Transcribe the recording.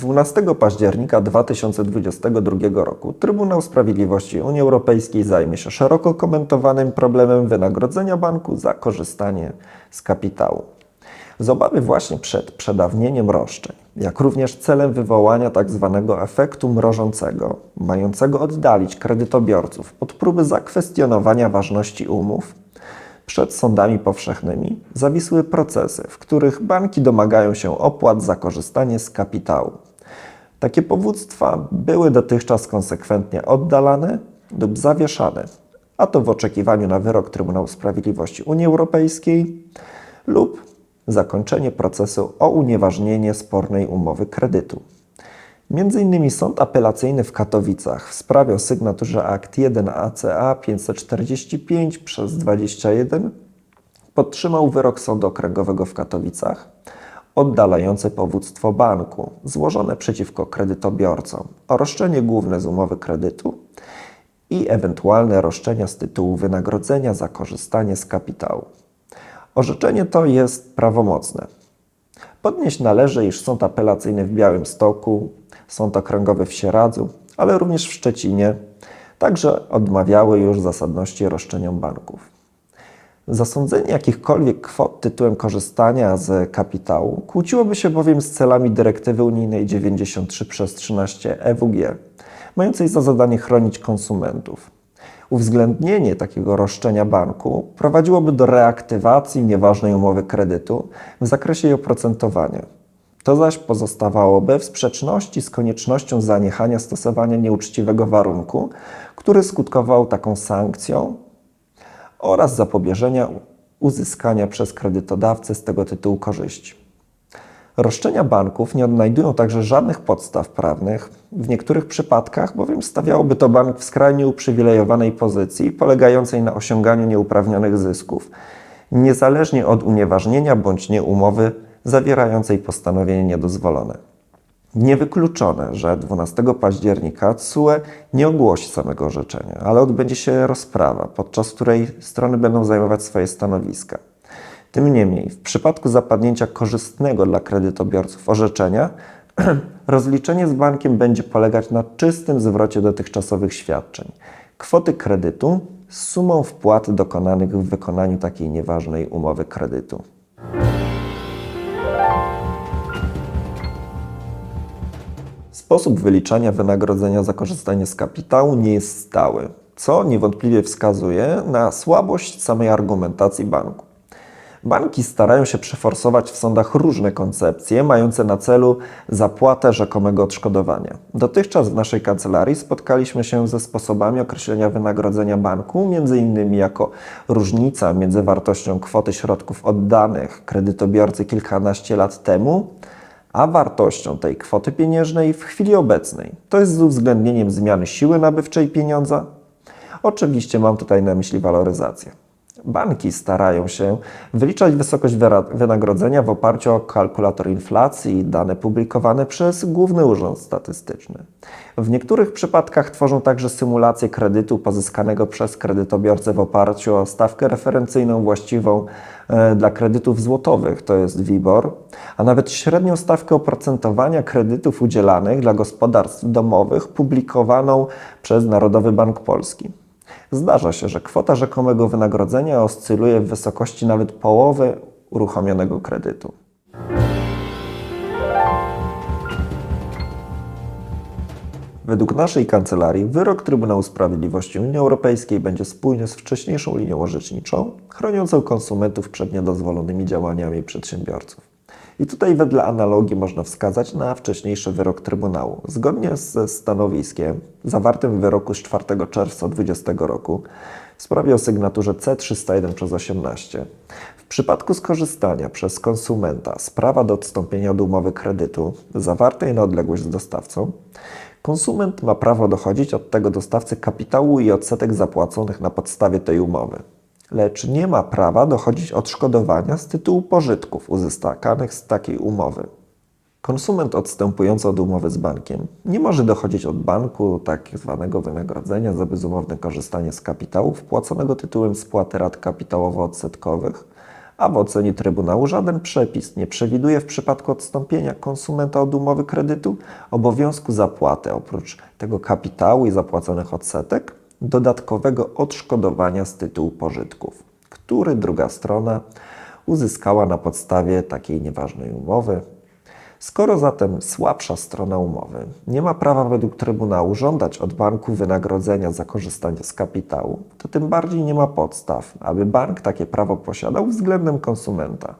12 października 2022 roku Trybunał Sprawiedliwości Unii Europejskiej zajmie się szeroko komentowanym problemem wynagrodzenia banku za korzystanie z kapitału. Z obawy właśnie przed przedawnieniem roszczeń, jak również celem wywołania tzw. efektu mrożącego, mającego oddalić kredytobiorców od próby zakwestionowania ważności umów, przed sądami powszechnymi zawisły procesy, w których banki domagają się opłat za korzystanie z kapitału. Takie powództwa były dotychczas konsekwentnie oddalane lub zawieszane, a to w oczekiwaniu na wyrok Trybunału Sprawiedliwości Unii Europejskiej lub zakończenie procesu o unieważnienie spornej umowy kredytu. Między innymi Sąd Apelacyjny w Katowicach w sprawie o sygnaturze akt 1 ACA 545 przez 21 podtrzymał wyrok Sądu Okręgowego w Katowicach oddalający powództwo banku złożone przeciwko kredytobiorcom o roszczenie główne z umowy kredytu i ewentualne roszczenia z tytułu wynagrodzenia za korzystanie z kapitału. Orzeczenie to jest prawomocne. Podnieść należy, iż Sąd Apelacyjny w Białymstoku, Sąd Okręgowy w Sieradzu, ale również w Szczecinie także odmawiały już zasadności roszczeniom banków. Zasądzenie jakichkolwiek kwot tytułem korzystania z kapitału kłóciłoby się bowiem z celami dyrektywy unijnej 93 przez 13 EWG, mającej za zadanie chronić konsumentów. Uwzględnienie takiego roszczenia banku prowadziłoby do reaktywacji nieważnej umowy kredytu w zakresie jej oprocentowania. To zaś pozostawałoby w sprzeczności z koniecznością zaniechania stosowania nieuczciwego warunku, który skutkował taką sankcją oraz zapobieżenia uzyskania przez kredytodawcę z tego tytułu korzyści. Roszczenia banków nie odnajdują także żadnych podstaw prawnych. W niektórych przypadkach bowiem stawiałoby to bank w skrajnie uprzywilejowanej pozycji, polegającej na osiąganiu nieuprawnionych zysków, niezależnie od unieważnienia bądź nie umowy zawierającej postanowienie niedozwolone. Niewykluczone, że 12 października CUE nie ogłosi samego orzeczenia, ale odbędzie się rozprawa, podczas której strony będą zajmować swoje stanowiska. Tym niemniej, w przypadku zapadnięcia korzystnego dla kredytobiorców orzeczenia, rozliczenie z bankiem będzie polegać na czystym zwrocie dotychczasowych świadczeń, kwoty kredytu z sumą wpłat dokonanych w wykonaniu takiej nieważnej umowy kredytu. Sposób wyliczania wynagrodzenia za korzystanie z kapitału nie jest stały, co niewątpliwie wskazuje na słabość samej argumentacji banku. Banki starają się przeforsować w sądach różne koncepcje mające na celu zapłatę rzekomego odszkodowania. Dotychczas w naszej kancelarii spotkaliśmy się ze sposobami określenia wynagrodzenia banku, innymi jako różnica między wartością kwoty środków oddanych kredytobiorcy kilkanaście lat temu, a wartością tej kwoty pieniężnej w chwili obecnej. To jest z uwzględnieniem zmiany siły nabywczej pieniądza. Oczywiście mam tutaj na myśli waloryzację. Banki starają się wyliczać wysokość wynagrodzenia w oparciu o kalkulator inflacji i dane publikowane przez Główny Urząd Statystyczny. W niektórych przypadkach tworzą także symulację kredytu pozyskanego przez kredytobiorcę w oparciu o stawkę referencyjną właściwą e, dla kredytów złotowych, to jest WIBOR, a nawet średnią stawkę oprocentowania kredytów udzielanych dla gospodarstw domowych publikowaną przez Narodowy Bank Polski. Zdarza się, że kwota rzekomego wynagrodzenia oscyluje w wysokości nawet połowy uruchomionego kredytu. Według naszej kancelarii wyrok Trybunału Sprawiedliwości Unii Europejskiej będzie spójny z wcześniejszą linią orzeczniczą, chroniącą konsumentów przed niedozwolonymi działaniami przedsiębiorców. I tutaj wedle analogii można wskazać na wcześniejszy wyrok Trybunału. Zgodnie ze stanowiskiem zawartym w wyroku z 4 czerwca 2020 roku w sprawie o sygnaturze C301 przez 18 w przypadku skorzystania przez konsumenta z prawa do odstąpienia od umowy kredytu zawartej na odległość z dostawcą, konsument ma prawo dochodzić od tego dostawcy kapitału i odsetek zapłaconych na podstawie tej umowy lecz nie ma prawa dochodzić odszkodowania z tytułu pożytków uzyskanych z takiej umowy. Konsument odstępujący od umowy z bankiem nie może dochodzić od banku tak zwanego wynagrodzenia za bezumowne korzystanie z kapitału wpłaconego tytułem spłaty rat kapitałowo-odsetkowych, a w ocenie Trybunału żaden przepis nie przewiduje w przypadku odstąpienia konsumenta od umowy kredytu obowiązku zapłaty oprócz tego kapitału i zapłaconych odsetek dodatkowego odszkodowania z tytułu pożytków, który druga strona uzyskała na podstawie takiej nieważnej umowy. Skoro zatem słabsza strona umowy nie ma prawa według Trybunału żądać od banku wynagrodzenia za korzystanie z kapitału, to tym bardziej nie ma podstaw, aby bank takie prawo posiadał względem konsumenta.